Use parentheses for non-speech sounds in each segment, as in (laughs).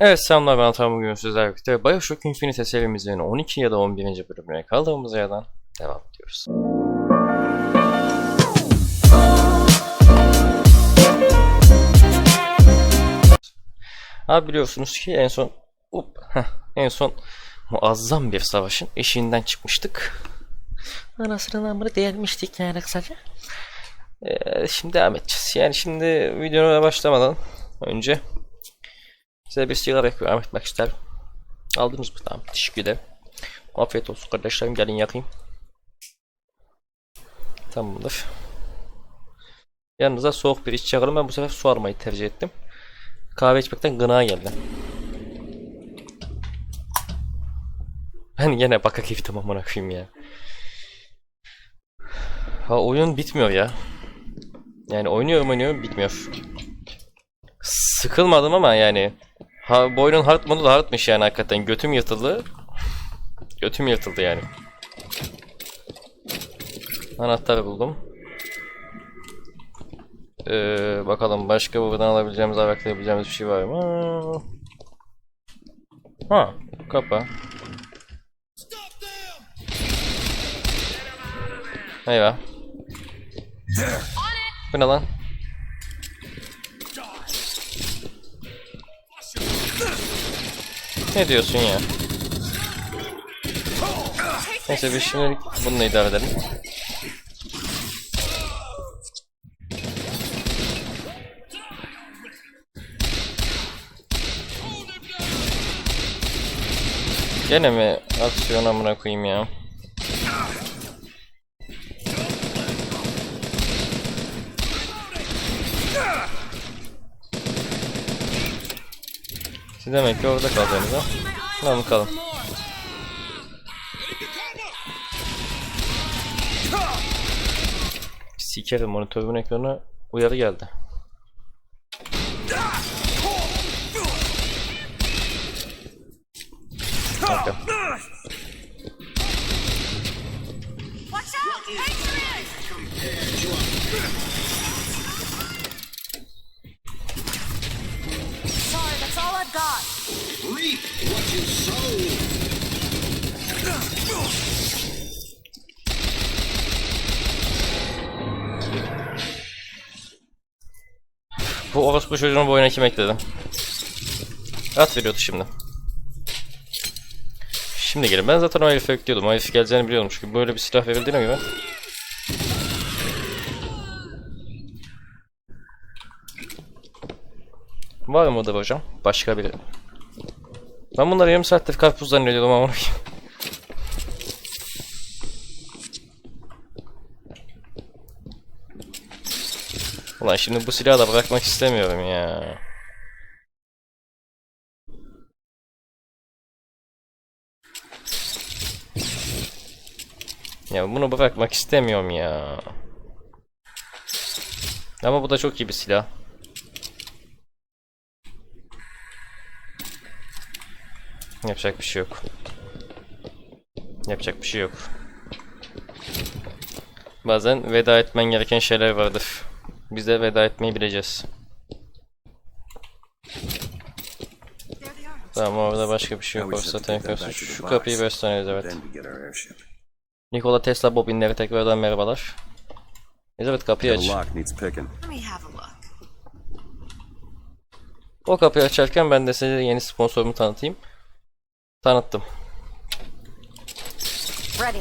Evet selamlar ben Atan bugün sizlerle birlikte Bioshock Infinite serimizin 12 ya da 11. bölümüne kaldığımız yerden devam ediyoruz. Abi biliyorsunuz ki en son up, heh, en son muazzam bir savaşın eşiğinden çıkmıştık. Anasının amını değermiştik yani kısaca. Ee, şimdi devam edeceğiz. Yani şimdi videoya başlamadan önce Size bir sigara ikram etmek isterim. Aldınız mı? Tamam. Teşekkür ederim. Afiyet olsun kardeşlerim. Gelin yakayım. Tamamdır. Yanınıza soğuk bir iç çakalım. Ben bu sefer su almayı tercih ettim. Kahve içmekten gına geldi. Ben yine baka gittim amına koyayım ya. Ha oyun bitmiyor ya. Yani oynuyorum oynuyorum bitmiyor. Sıkılmadım ama yani Ha bu oyunun modu da hardmış yani hakikaten. Götüm yırtıldı. Götüm yırtıldı yani. Anahtarı buldum. Ee, bakalım başka buradan alabileceğimiz, araklayabileceğimiz bir şey var mı? Ha, kapı. Eyvah. Bu ne lan? Ne diyorsun ya? Neyse biz şimdilik bununla idare edelim. Gene mi aksiyon amına koyayım ya? Siz demek ki orada kalacaksınız ha? Tamam kalın. Sikerim monitörün ekranı uyarı geldi. Okay. Watch out! That's all I've got. Reap what you sow. Bu orospu çocuğunu bu oyuna kim ekledi? At veriyordu şimdi. Şimdi gelin. Ben zaten o herifi ekliyordum. O herif geleceğini biliyordum. Çünkü böyle bir silah verildiğine göre. Var mıdır hocam? Başka biri. Ben bunları yarım saattir karpuz zannediyordum ama. Ulan şimdi bu silahı da bırakmak istemiyorum ya. Ya bunu bırakmak istemiyorum ya. Ama bu da çok iyi bir silah. Yapacak bir şey yok. Yapacak bir şey yok. Bazen veda etmen gereken şeyler vardır. Biz de veda etmeyi bileceğiz. Tamam orada başka bir şey yok. To the Şu box. kapıyı gösteririz evet. Nikola Tesla bobinleri tekrardan merhabalar. Elizabeth kapıyı aç. O kapıyı açarken ben de size yeni sponsorumu tanıtayım. Tanıttım. Ready.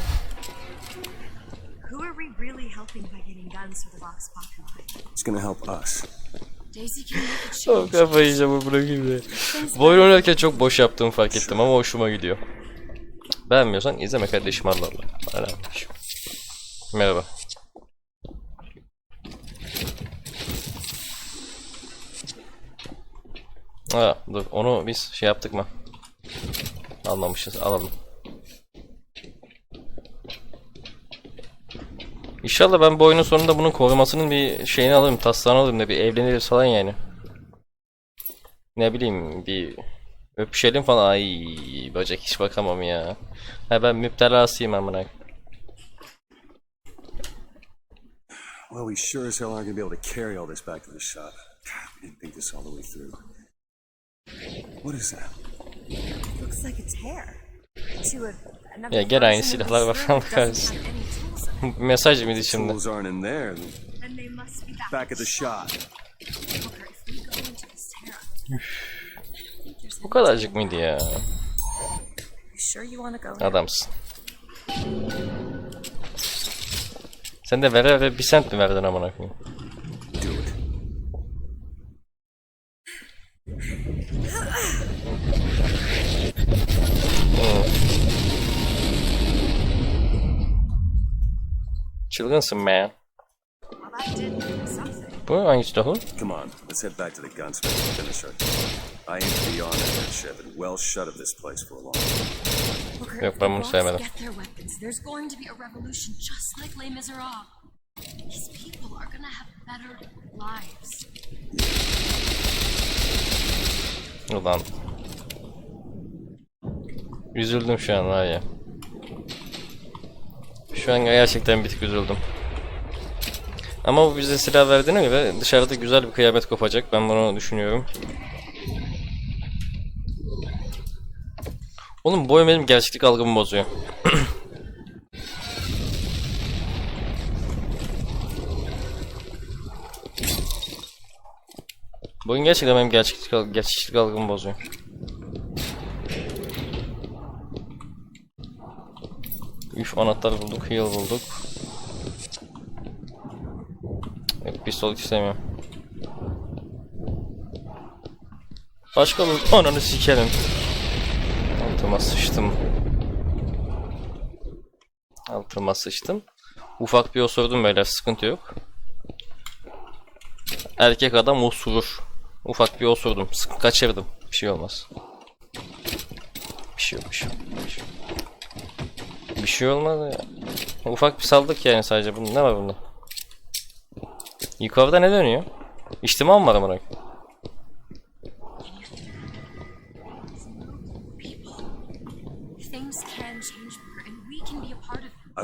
Who are we really helping by getting guns for the Vox Populi? It's gonna help us. Daisy can make a O change. kafayı yiyeceğim bu bırakayım ya. Bu oyun oynarken çok boş yaptığımı fark ettim ama hoşuma gidiyor. Beğenmiyorsan izleme kardeşim Allah Allah. Bana yapmış. Merhaba. Ha dur onu biz şey yaptık mı? Almamışız alalım. İnşallah ben bu oyunun sonunda bunun korumasının bir şeyini alırım, taslağını alırım da bir evleniriz falan yani. Ne bileyim bir öpüşelim falan. Ay böcek hiç bakamam ya. Ha ben müptelasıyım amına. Well, we sure as hell aren't gonna be able to carry all this back to the shop. God, we didn't think this all the way through. What is that? Looks like it's hair. To a, another Ya gene aynı silahlar this var. in it. (laughs) Mesaj mıydı şimdi? Tools aren't in there. Then they must be back, Back at the shop. Booker, if we go into this Terra, I think there's Bu kadarcık mıydı ya? You sure you want to go? Adamsın. Sen de vere vere bir sent mi verdin amına koyayım? (sighs) Çılgınsın man. Bu hangisi tohum? Come on, let's head back to the gunsmith and finish our I aim to be on that ship and well shut of this place for a long time. Yok, ben bunu sevmedim. get their weapons, there's going to be a revolution just like Les Miserables. These people are gonna have better lives. Ulan. Üzüldüm şu an var ya. Şu an gerçekten bir tık üzüldüm. Ama bu bize silah verdiğine göre dışarıda güzel bir kıyamet kopacak. Ben bunu düşünüyorum. Oğlum bu oyun benim gerçeklik algımı bozuyor. bu oyun gerçekten benim gerçeklik, gerçeklik algımı bozuyor. Üf anahtar bulduk, heal bulduk. Yok pistol hiç sevmiyorum. Başka bir ananı sikerim. Altıma sıçtım. Altıma sıçtım. Ufak bir osurdum beyler sıkıntı yok. Erkek adam osurur. Ufak bir osurdum. Sık kaçırdım. Bir şey olmaz. Bir şey yok, bir şey yok. Bir şey, yok. Bir şey olmaz ya. Ufak bir saldık yani sadece. Bunun ne var bunda? Yukarıda ne dönüyor? İçtima mı var amına? I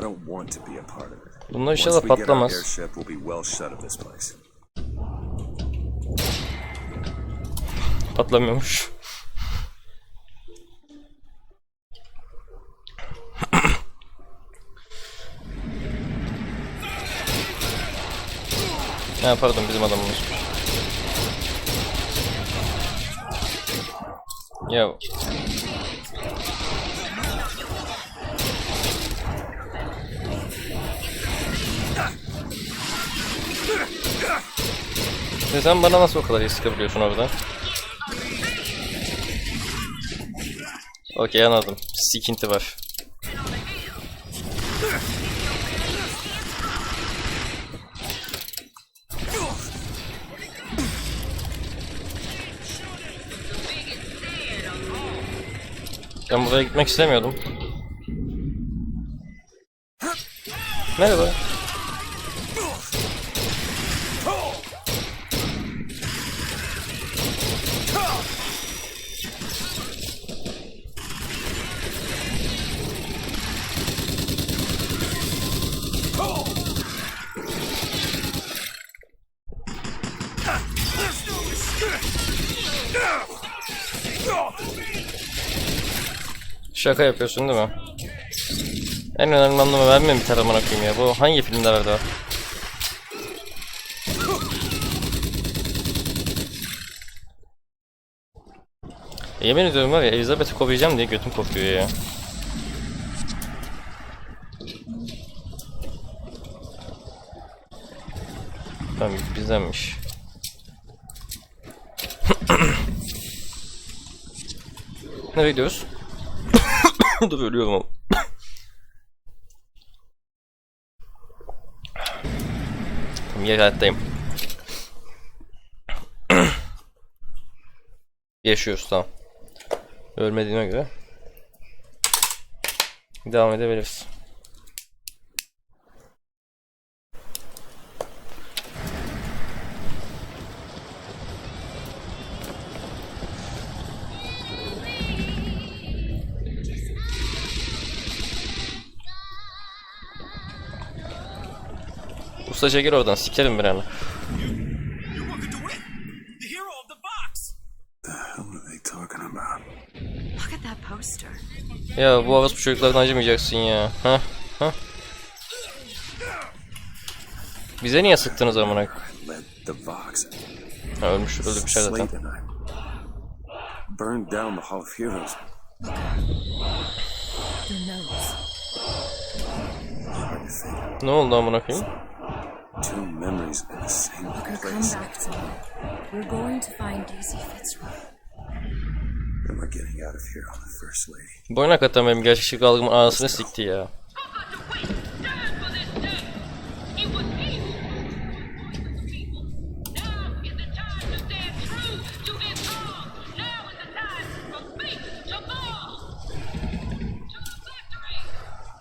don't want to be a part of it. Bunlar inşallah patlamaz. airship, we'll be well shut of this place. Patlamıyormuş. Ha pardon bizim adamımız. Ya Ya sen bana nasıl o kadar iyi sıkabiliyorsun orada? Okey anladım. Sikinti var. Ben buraya gitmek istemiyordum. Merhaba. Şaka yapıyorsun değil mi? En önemli anlamı vermiyorum bir tarafına koyayım ya. Bu hangi filmde vardı o? Yemin ediyorum var ya Elizabeth'i kovayacağım diye götüm kopuyor ya. Tamam bizdenmiş. (clears throat) Nereye gidiyoruz? Dur ölüyorum ama. Tamam yer hayattayım. Yaşıyoruz tamam. Ölmediğine göre. Devam edebiliriz. They Rob. Look at that poster. Ya bu orospu çocuklardan acımayacaksın ya. Ha? Ha? Bize niye sıktınız amına? Ha, ölmüş, öldürmüşler zaten. Slade and I burned down the Hall of Heroes. Ne oldu amına koyayım? Two memories in the same Booker, come back to me. We're going to find Daisy Fitzroy. And we're getting out of here on the First Lady. Bu oyun hakikaten benim gerçeklik algımın anasını sikti ya.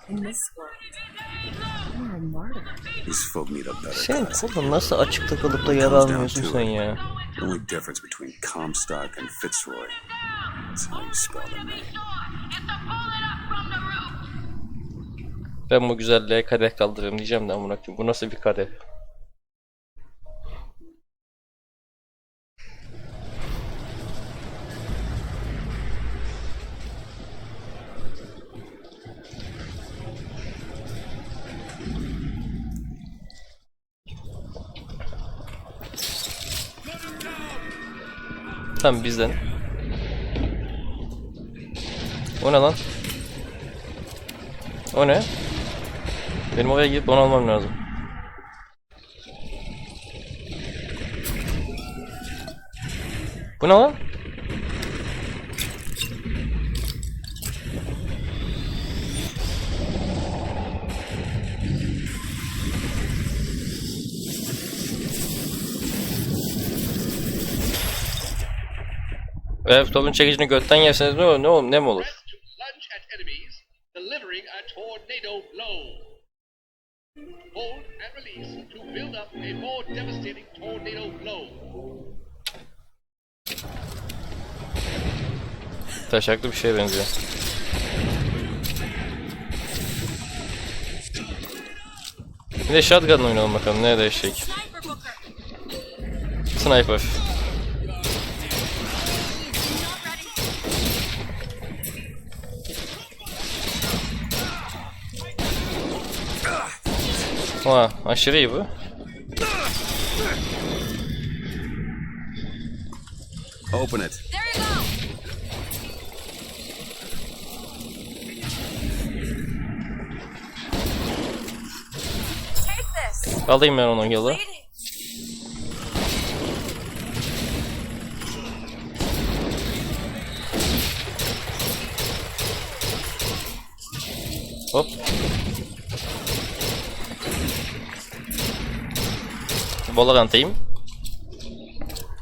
In this world, you're a martyr. Sen cause. oğlum nasıl açıkta kalıp da yara almıyorsun sen ya? The only difference between Comstock and Fitzroy is how you spell the name. Ben bu güzelliğe kadeh kaldırırım diyeceğim de amına. Bu nasıl bir kadeh? Tamam bizden. O ne lan? O ne? Benim oraya gidip onu almam lazım. Bu ne lan? Evet, topun çekicini götten yerseniz ne olur, ne olur, ne mi olur? Taşaklı bir şeye benziyor. Bir de shotgun oynayalım bakalım ne değişecek. Sniper Booker! Sniper. Not ready. Oha aşırı iyi bu. Open it. There you go! Take this! Alayım ben onun yolu. Hop. Valorant'tayım.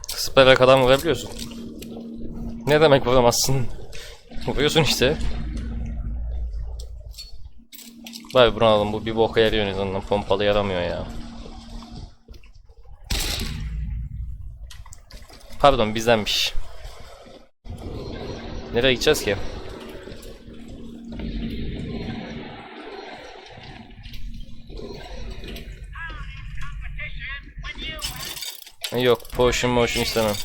Spera kadar vurabiliyorsun. Ne demek vuramazsın? (laughs) Vuruyorsun işte. Vay bunu alalım bu bir boka yarıyor en azından pompalı yaramıyor ya. Pardon bizdenmiş. Nereye gideceğiz ki? Yok potion motion istemem.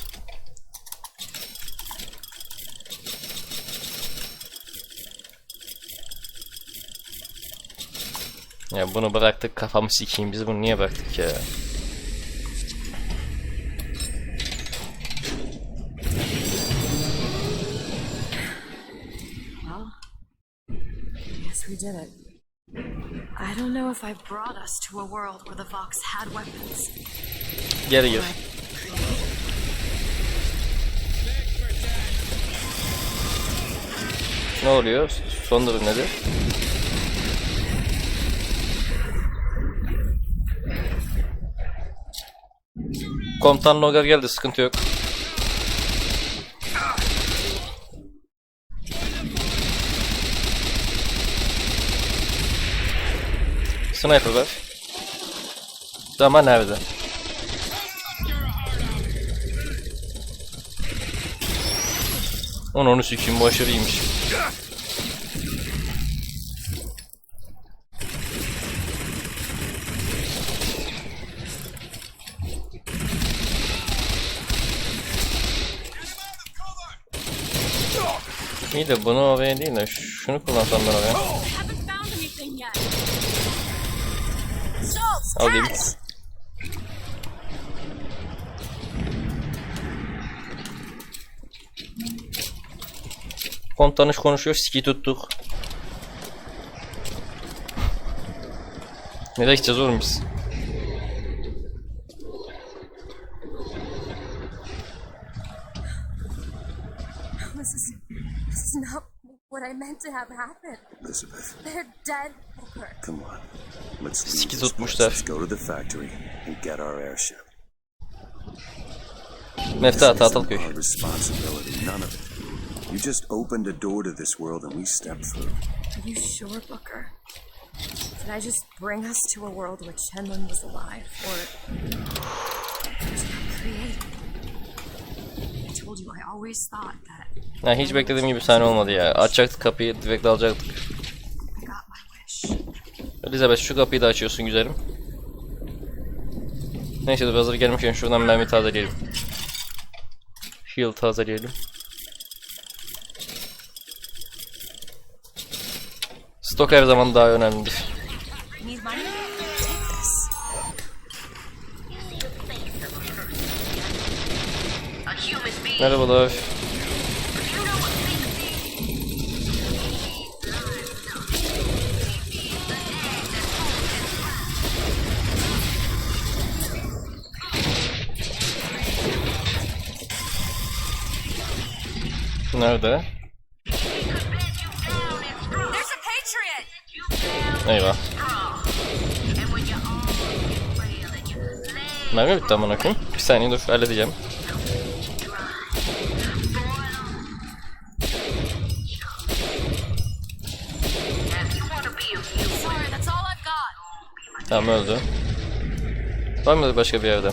Ya bunu bıraktık kafamı sikeyim biz bunu niye bıraktık ya? I brought us to a world where the Vox had weapons. Geri gir. Ne oluyor? Son durum nedir? Komutan Logar geldi sıkıntı yok. Sniper var. Ama nerede? Onu onu sikeyim bu aşırıymış. İyi de bunu oraya değil de şunu kullansam ben oraya. Alayım. Kontanış konuşuyor, siki tuttuk. Nereye gideceğiz oğlum biz? To have happen. Elizabeth, They're dead, Booker. come on. Let's leave this place. Let's go to the factory and get our airship. Mefta This Tahtal isn't köy. our responsibility, none of it. You just opened a door to this world and we stepped through. Are you sure, Booker? Did I just bring us to a world where Chenlin was alive, or told you I always thought that Ha, hiç beklediğim gibi sahne olmadı ya. Açacaktık kapıyı, direkt alacaktık. I got my wish. Elizabeth şu kapıyı da açıyorsun güzelim. Neyse dur hazır gelmişken şuradan mermi tazeleyelim. Heal tazeleyelim. Stok her zaman daha önemlidir. Need money? Take this. Merhabalar. Nerede? Eyvah. Mermi bitti amına koyayım. Bir saniye dur halledeceğim. Tamam öldü. Var mı başka bir yerde?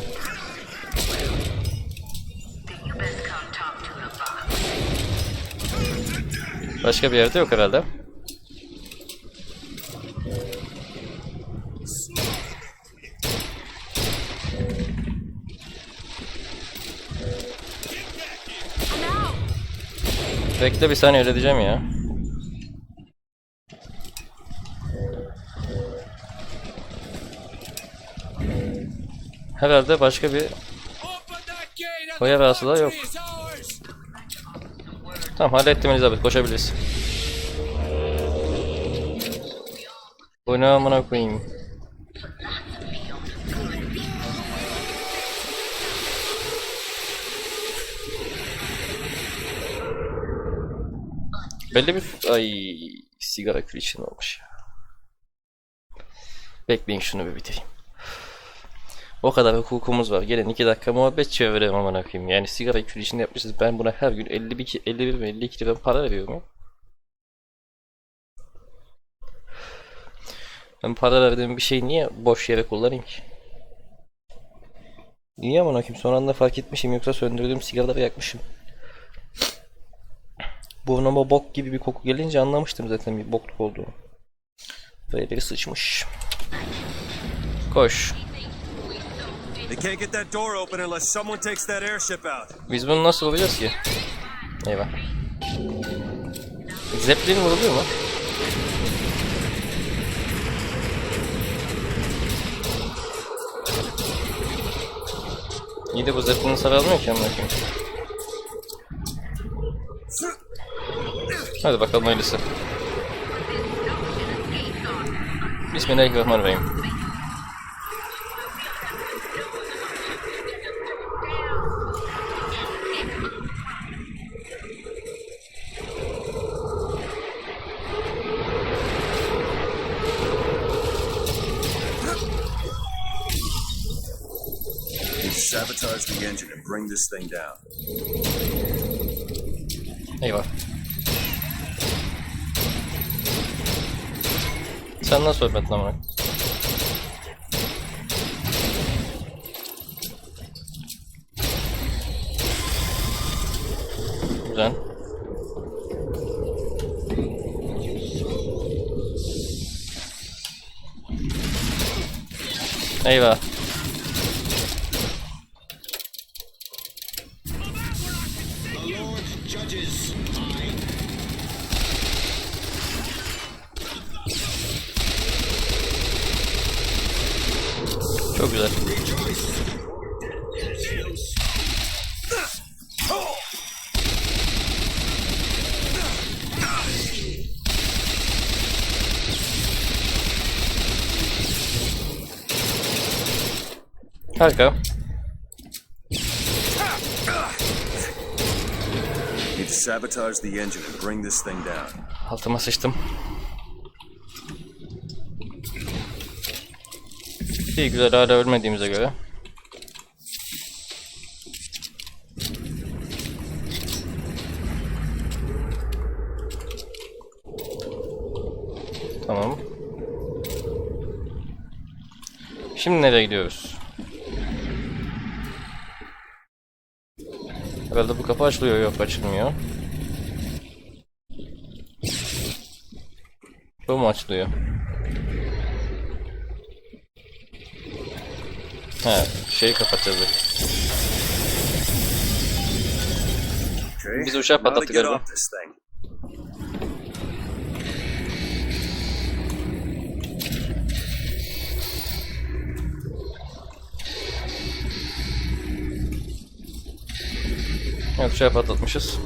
Başka bir yerde yok herhalde. Bekle bir saniye öyle diyeceğim ya. Herhalde başka bir Koya arası da yok. Tamam hallettim Elizabeth koşabiliriz. Ne amına koyayım. Belli bir... Ay sigara kül için olmuş ya. Bekleyin şunu bir bitireyim. O kadar hukukumuz var. Gelin 2 dakika muhabbet çevirelim aman koyayım. Yani sigara kül için yapmışız. Ben buna her gün 51, 51 mi 52 lira para veriyorum. Ben para verdiğim bir şeyi niye boş yere kullanayım ki? Niye aman koyayım? Son anda fark etmişim yoksa söndürdüğüm sigaraları yakmışım. Burnuma bok gibi bir koku gelince anlamıştım zaten bir bokluk olduğunu. Böyle biri sıçmış. Koş. Biz bunu nasıl vuracağız ki? Eyvah. Zeppelin vuruluyor mu? İyi de bu Zeppelin sarılmıyor ki amına. Hadi bakalım hayırlısı. Bismillahirrahmanirrahim. Sabotage the engine and bring this thing down. Eyvah. Sen nasıl ölmedin amına? Güzel. Eyvah. Çok güzel. Harika. Need to sabotage the engine and bring this thing down. Altıma sıçtım. İyi güzel hala ölmediğimize göre. Tamam. Şimdi nereye gidiyoruz? Herhalde bu kapı açılıyor. Yok açılmıyor. Bu mu açılıyor? He, şeyi kapatacağız. bak. Okay. Biz uçağı patlattık galiba. Evet uçağı patlatmışız.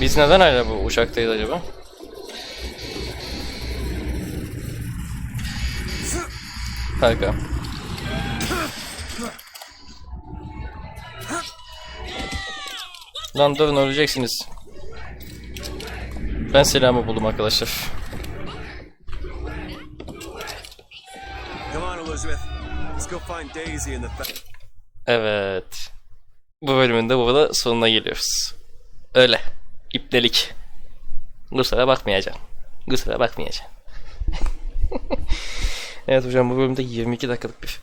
Biz neden hala bu uçaktayız acaba? Harika. Lan durun öleceksiniz. Ben selamı buldum arkadaşlar. Evet. Bu bölümün de burada sonuna geliyoruz. Öyle. İpnelik. Kusura bakmayacağım. Kusura bakmayacağım. (laughs) evet hocam bu bölümde 22 dakikalık bir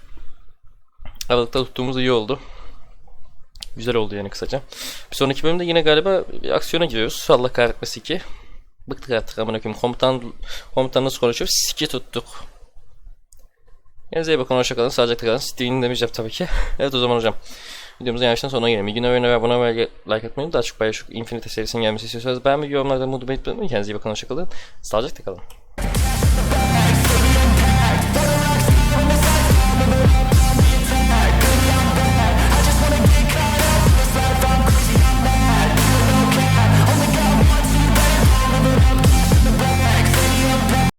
aralıkta tuttuğumuz iyi oldu. Güzel oldu yani kısaca. Bir sonraki bölümde yine galiba bir aksiyona giriyoruz. Allah kahretmesi ki. Bıktık artık amına koyayım. Komutan, komutanla konuşuyoruz. Siki tuttuk. Kendinize iyi bakın. Hoşçakalın. Sağlıcakla kalın. Steve'ini demeyeceğim tabii ki. (laughs) evet o zaman hocam. Videomuzun yavaştan sonuna gelelim. İyi günler, oyuna ve abone olmayı, like atmayı, daha çok paylaşıp Infinite serisinin gelmesi istiyorsanız beğenmeyi, yorumlarda mutlu etmeyi. Kendinize iyi bakın. Hoşçakalın. Sağlıcakla kalın.